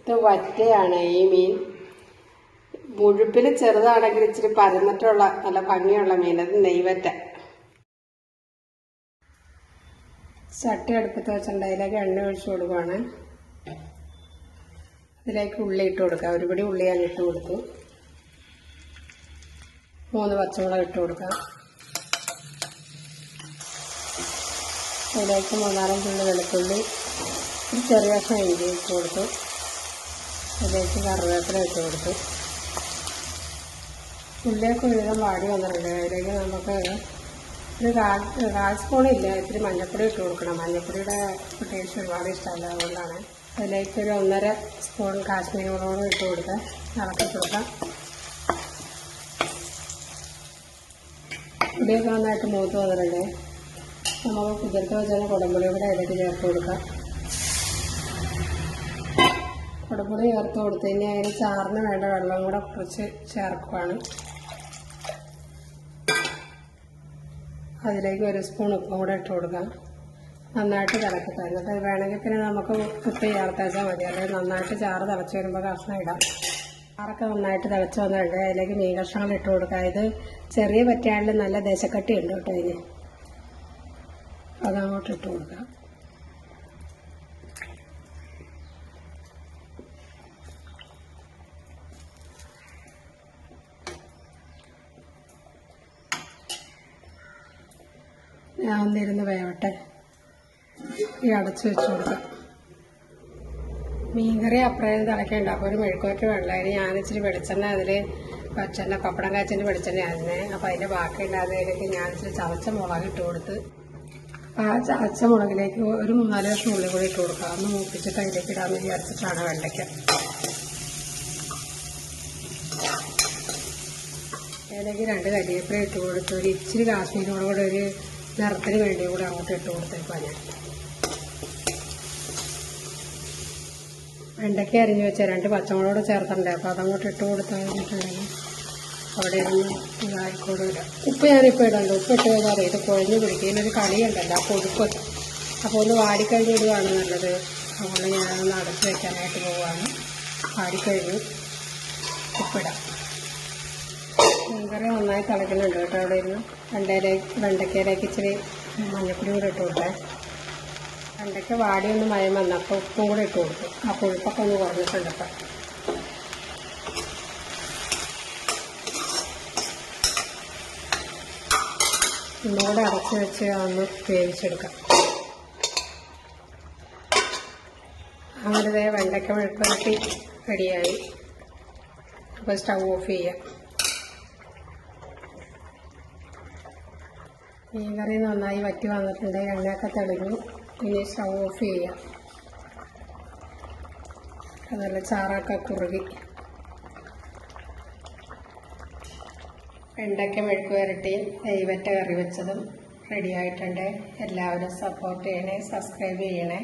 ഇത് വറ്റയാണ് ഈ മീൻ. മുഴുപ്പിൽ ചെറുതാണെങ്കിൽ ഇച്ചിരി പരന്നിട്ടുള്ള നല്ല ഭംഗിയുള്ള മീൻ. അത് നെയ്വറ്റ. ചട്ടി അടുപ്പത്ത് വെച്ചിട്ടുണ്ട്. അതിലേക്ക് എണ്ണ ഒഴിച്ചു കൊടുക്കുവാണ്. അതിലേക്ക് ഉള്ളി ഇട്ട് കൊടുക്കാം ഒരുപടി ഉള്ളി ഞാൻ ഇട്ട് കൊടുത്തു. മൂന്ന് പച്ചമുളക് ഇട്ട് കൊടുക്കാം അതിലേക്ക് മൂന്നാലഞ്ചുള്ളി വെളുത്തുള്ളി. ഒരു ചെറിയ കഷ്ണം ഇഞ്ചി ഇട്ട് കൊടുത്തു. അതിലേക്ക് കറിവേപ്പില വെച്ച് കൊടുത്തു. ഉള്ളിയൊക്കെ ഒരുവിധം വാടി വന്നിട്ടുണ്ട്. അതിലേക്ക് നമുക്ക് ഒരു കാൽ ഇല്ല ഇത്തിരി മഞ്ഞൾപ്പൊടി ഇട്ട് കൊടുക്കണം. മഞ്ഞൾപ്പൊടിയുടെ ടേസ്റ്റ് ഒരുപാട് ഇഷ്ടമല്ല അതുകൊണ്ടാണ്. അതിലേക്ക് ഒരു ഒന്നര സ്പൂൺ കാശ്മീരി മുളകും ഇട്ട് കൊടുത്ത് ഇളക്കി കൊടുക്കാം. ഉള്ളിയൊക്കെ നന്നായിട്ട് മൂത്ത് വന്നിട്ടുണ്ട്. നമ്മൾ കുതിർത്ത് വെച്ചാൽ കുടമ്പുളി കൂടെ അതിലേക്ക് ചേർത്ത് കൊടുക്കാം. കുടമ്പുളി ചേർത്ത് കൊടുത്ത് ഇനി അതിന് ചാറിന് വേണ്ട വെള്ളം കൂടെ കുറച്ച് ചേർക്കുവാണ്. അതിലേക്ക് ഒരു സ്പൂൺ ഉപ്പും കൂടെ ഇട്ട് കൊടുക്കാം. നന്നായിട്ട് തിളക്കട്ടെ. എന്നിട്ട് വേണമെങ്കിൽ പിന്നെ നമുക്ക് ഉപ്പ് ചേർത്തേച്ചാൽ മതി. അല്ലെങ്കിൽ നന്നായിട്ട് ചാറ് തിളച്ച് വരുമ്പോൾ കഷ്ണം ഇടാം. ചാറൊക്കെ നന്നായിട്ട് തിളച്ച് വന്നിട്ടുണ്ട്. അതിലേക്ക് മീൻ കഷ്ണങ്ങൾ ഇട്ട് കൊടുക്കാം. ഇത് ചെറിയ പറ്റിയാണെങ്കിൽ നല്ല ദശക്കട്ടി ഉണ്ട് കേട്ടോ ഇതിന്. അതങ്ങോട്ട് ഇട്ട് കൊടുക്കാം. ഞാൻ ഒന്നിരുന്ന് വേവട്ടെ. ഈ അടച്ചു വെച്ച് കൊടുക്കാം മീൻകറി അപ്പുറം തിളക്കേണ്ട. അപ്പോൾ ഒരു മെഴുക്കുവറ്റ വെള്ളം. അതിന് ഞാൻ ഇച്ചിരി വെളിച്ചെണ്ണ അതിൽ പച്ചെണ്ണ പപ്പടം കാച്ചിന്റെ വെളിച്ചെണ്ണ ആയിരുന്നു അപ്പോൾ അതിന്റെ ബാക്കി ഉണ്ടാകുന്നതിലേക്ക് ഞാൻ ഇച്ചിരി ചതച്ച മുളക് ഇട്ട് കൊടുത്ത് ആ ചതച്ച മുളകിലേക്ക് ഒരു മൂന്നാൽ വർഷം ഉള്ളി കൂടി ഇട്ട് കൊടുക്കാം. ഒന്ന് മൂപ്പിച്ചിട്ട് അതിലേക്ക് ഇടാമെന്ന് വിചാരിച്ചിട്ടാണ് വെണ്ടയ്ക്ക. അതിലേക്ക് രണ്ട് കരിവേപ്പില ഇട്ട് കൊടുത്ത് ഒരു ഇച്ചിരി കാശ്മീരിനോട് കൂടെ ഒരു നിറത്തിന് വേണ്ടി കൂടെ അങ്ങോട്ട് ഇട്ട് കൊടുത്തേക്കാണ് ഞാൻ വെണ്ടയ്ക്ക അരിഞ്ഞു വെച്ച രണ്ട് പച്ചമുളകോട് ചേർത്തിട്ടുണ്ട്. അപ്പോൾ അതങ്ങോട്ട് ഇട്ട് കൊടുത്തിട്ടുണ്ടെങ്കിൽ അവിടെ ഇരുന്ന് ഇതായിക്കോട് ഇടാം ഉപ്പ് ഞാനിപ്പോൾ ഇടണ്ട. ഉപ്പ് ഇട്ട് കഴിഞ്ഞാൽ ഇത് കുഴഞ്ഞു പിടിക്കുന്നൊരു കളിയുണ്ടല്ലോ ആ കൊഴുപ്പ് അപ്പോൾ ഒന്ന് വാടിക്കഴിഞ്ഞ് ഇടുകയാണ് നല്ലത്. അതുകൊണ്ട് ഞാനൊന്ന് അടച്ച് വെക്കാനായിട്ട് പോവുകയാണ് വാടിക്കഴിഞ്ഞ് ഉപ്പിടാം. മീൻകറി നന്നായി തിളയ്ക്കുന്നുണ്ട് കേട്ടോ. അവിടെ ഇരുന്ന് വെണ്ടയിലേക്ക് വെണ്ടയ്ക്കയിലേക്ക് ഇച്ചിരി മഞ്ഞപ്പൊടി കൂടെ ഇട്ട് കൊടുത്തേ. വെണ്ടയ്ക്ക വാടി ഒന്ന് മയം വന്നു അപ്പോൾ ഉപ്പും കൂടെ ഇട്ട് കൊടുത്തു. ആ കൊഴുപ്പൊക്കെ ഒന്ന് കുറഞ്ഞിട്ടുണ്ട് അപ്പം ഒന്നുകൂടെ അടച്ച് വെച്ച് ഒന്ന് വേവിച്ചെടുക്കാം. അങ്ങനെ വെണ്ടയ്ക്ക മെഴുക്കുരട്ടി റെഡിയായി. അപ്പോൾ സ്റ്റൗ ഓഫ് ചെയ്യാം. മീൻകറി നന്നായി വറ്റി വന്നിട്ടുണ്ട്. എണ്ണയൊക്കെ തെളിഞ്ഞു. ഇനി സ്റ്റൗ ഓഫ് ചെയ്യാം. നല്ല ചാറൊക്കെ കുറുകി. വെണ്ടയ്ക്ക മെഴുക്ക് വരട്ടിയും ദൈവറ്റ കറി വെച്ചതും റെഡി ആയിട്ടുണ്ട്. എല്ലാവരും സപ്പോർട്ട് ചെയ്യണേ സബ്സ്ക്രൈബ് ചെയ്യണേ.